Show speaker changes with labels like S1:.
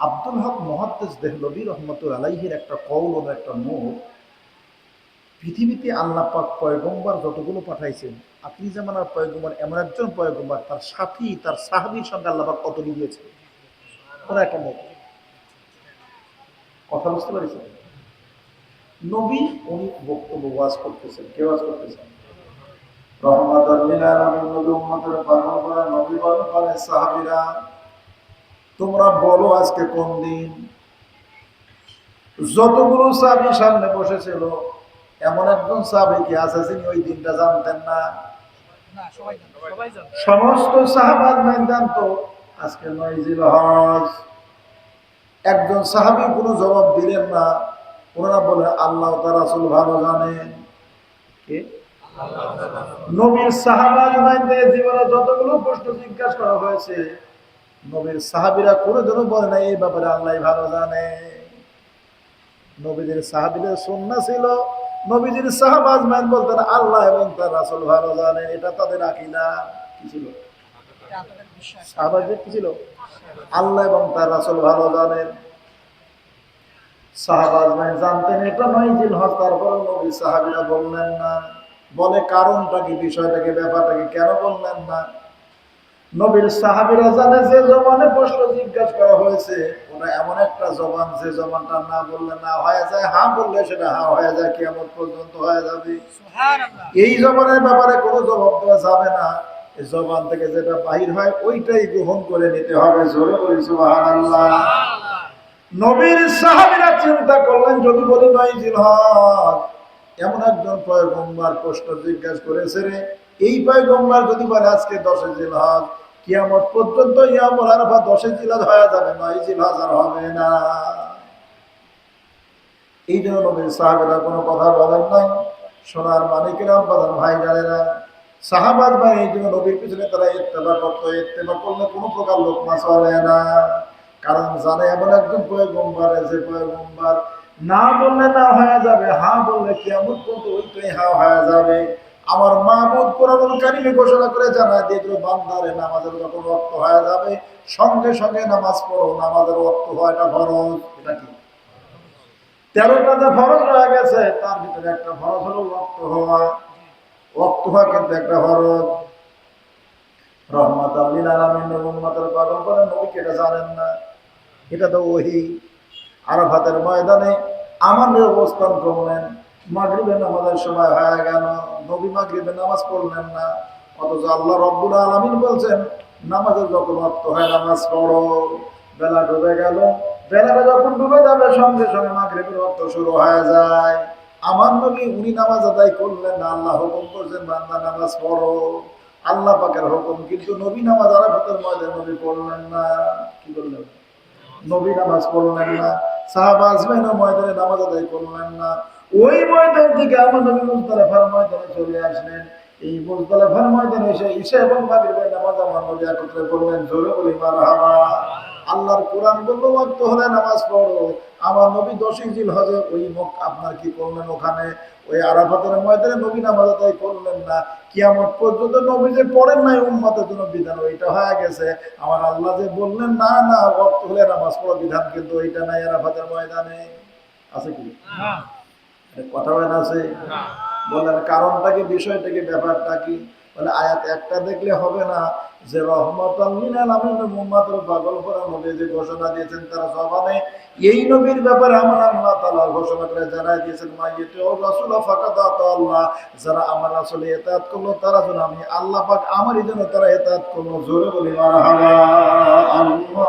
S1: আব্দুল হক মহাদ্দেস দেহলবী রহমতুল আলাইহির একটা কৌল ও একটা নোট পৃথিবীতে আল্লাহ পাক পয়গম্বর যতগুলো পাঠাইছেন, আপনি যেমন আর পয়গম্বর, এমন একজন পয়গম্বর, তার সাথী, তার সাহাবির সঙ্গে আল্লাহ পাক কত দিয়েছে ওরা একটা নোট। কথা বুঝতে পারছেন? নবী, উনি বক্তব্য ওয়াজ করতেছেন। কে ওয়াজ করতেছেন? রহমতুল লিল আলামিন নবী উম্মতের পয়গম্বর নবী বলেন বলে সাহাবীরা। তোমরা বলো আজকে কোন দিন? যতগুলো সাহাবি সামনে বসেছিল এমন একজন সাহাবি কি আছে যিনি ওই দিনটা জানতেন না? সমস্ত সাহাবাদ মাইন জানতো আজকে নয় জিল হজ একজন সাহাবি কোনো জবাব দিলেন না ওনারা বলে আল্লাহ তার রাসূল ভালো জানেন কে? নবীর সাহাবাজ মাইনদের জীবনে যতগুলো প্রশ্ন জিজ্ঞাসা করা হয়েছে নবীর সাহাবিরা কোনো দিনও বলে না এই ব্যাপারে আল্লাহ ভালো জানে। নবীদের সাহাবিদের সন্না ছিল, নবীজির সাহাবাজ মান বলতেন, আল্লাহ এবং তার রাসূল ভালো জানে। এটা তাদের আকিদা। কি ছিল? কি ছিল? আল্লাহ এবং তার রাসূল ভালো জানেন জানতেন বললেন না। বলে কারণটা কি, বিষয়টা কি, ব্যাপারটা কি, কেন বললেন না? নবীর সাহাবিরা জানে যে জবানে প্রশ্ন জিজ্ঞাসা করা হয়েছে ওটা এমন একটা জবান যে জবানটা না বললে না হয়ে যায় হা বললে সেটা হা হয়ে যায় কিয়ামত পর্যন্ত হয়ে যাবে। এই জবানের ব্যাপারে কোনো জবাব দেওয়া যাবে না। জবান থেকে যেটা বাহির হয় ওইটাই গ্রহণ করে নিতে হবে জোরে বলি সুবহানাল্লাহ। নবীর সাহাবিরা চিন্তা করলেন যদি বলি নয় জিলহজ এমন একজন পয়গম্বর প্রশ্ন জিজ্ঞাসা করেছে রে এই পয়গম্বর যদি বলে আজকে দশে জিলহজ, কিয়ামত পর্যন্ত ইয়ামুল আরফা দশে জিলহজ হয়ে যাবে নয় জিলহজ আর হবে না। এই জন্য নবীর সাহাবেরা কোনো কথা বলেন নাই। সোনার মানিকেরা বাদান ভাই জানেরা, সাহাবাদ ভাই, এই জন্য নবীর পিছনে তারা ইত্তেবা করতো। ইত্তেবা করলে কোনো প্রকার লোক মাছ চলে না। কারণ জানে এমন একজন পয়গম্বর যে পয়গম্বর না বললে না হয়ে যাবে, হা বললে কিয়ামত পর্যন্ত ওইটাই হা হয়ে যাবে। আমার মাহবুদ কোরআনুল কারিমে ঘোষণা করে জানায় দিয়ে দিল বান্দারে নামাজের যখন রক্ত হয়ে যাবে, সঙ্গে সঙ্গে নামাজ পড়ো। নামাজের অর্থ রক্ত হওয়াটা ফরজ, এটা কি? তেরোটা যে ফরজ রয়ে গেছে, তার ভিতরে একটা ফরজ হলো রক্ত হওয়া। রক্ত হওয়া কিন্তু একটা ফরজ। রহমত আল্লিল আলমিন পালন করে নবীকে এটা জানেন না? এটা তো ওহি। আরাফাতের ময়দানে আমাদের অবস্থান করলেন। মাগরিবে নামাজের সময় হয়ে গেল। নবী মাগরিবে নামাজ পড়লেন না। অথচ আল্লাহ রব্বুল আলমিন বলছেন নামাজের যখন অর্থ হয় নামাজ পড়ো। বেলা ডুবে গেল। বেলাটা যখন ডুবে যাবে, সঙ্গে সঙ্গে মাগরিবের অর্থ শুরু হয়ে যায়। আমার নবী উনি নামাজ আদায় করলেন না। আল্লাহ হুকুম করছেন, বান্দা নামাজ পড়ো। আল্লাহ পাকের হুকুম, কিন্তু নবী নামাজ আরাফাতের ময়দানে নবী পড়লেন না। কি বললেন? নবী নামাজ পড়লেন না। সাহাবা আজমাইন ময়দানে নামাজ আদায় করলেন না। ওই ময়দান থেকে আমার নবী মুজদালিফার ময়দানে চলে আসলেন। এই মুজদালিফার ময়দানে এসে ঈশা এবং মাগরিবের নামাজ আমার নবী একত্রে জোরে বলি, মারহাবা। আল্লাহর কোরআন বলল ওয়াক্ত হলে নামাজ পড়ো। আমার নবী দশই জিল হজে ওই মুখ আপনার কি করলেন ওখানে? ওই আরাফাতের ময়দানে নবী নামাজ আদায় করলেন না। কিয়ামত পর্যন্ত নবী যে পড়েন নাই উম্মতের জন্য বিধান, ওইটা হয়ে গেছে। আমার আল্লাহ যে বললেন, না না, ওয়াক্ত হলে নামাজ পড়ো বিধান কিন্তু ওইটা নাই আরাফাতের ময়দানে। আছে কি? কথা বলেন আছে? বলেন কারণটা কি বিষয়টা কি ব্যাপারটা কি? বলে আয়াত একটা দেখলে হবে না যে রহমত মোহাম্মদের পাগল করা নবী যে ঘোষণা দিয়েছেন তারা জবানে এই নবীর ব্যাপারে আমার আল্লাহ তালা ঘোষণা করে জানাই দিয়েছেন ও রাসুল ফাঁকা আল্লাহ যারা আমার আসলে এতায়াত করল তারা যেন আমি আল্লাহ পাক আমারই জন্য তারা এতায়াত করল জোরে বলি মারা আল্লাহ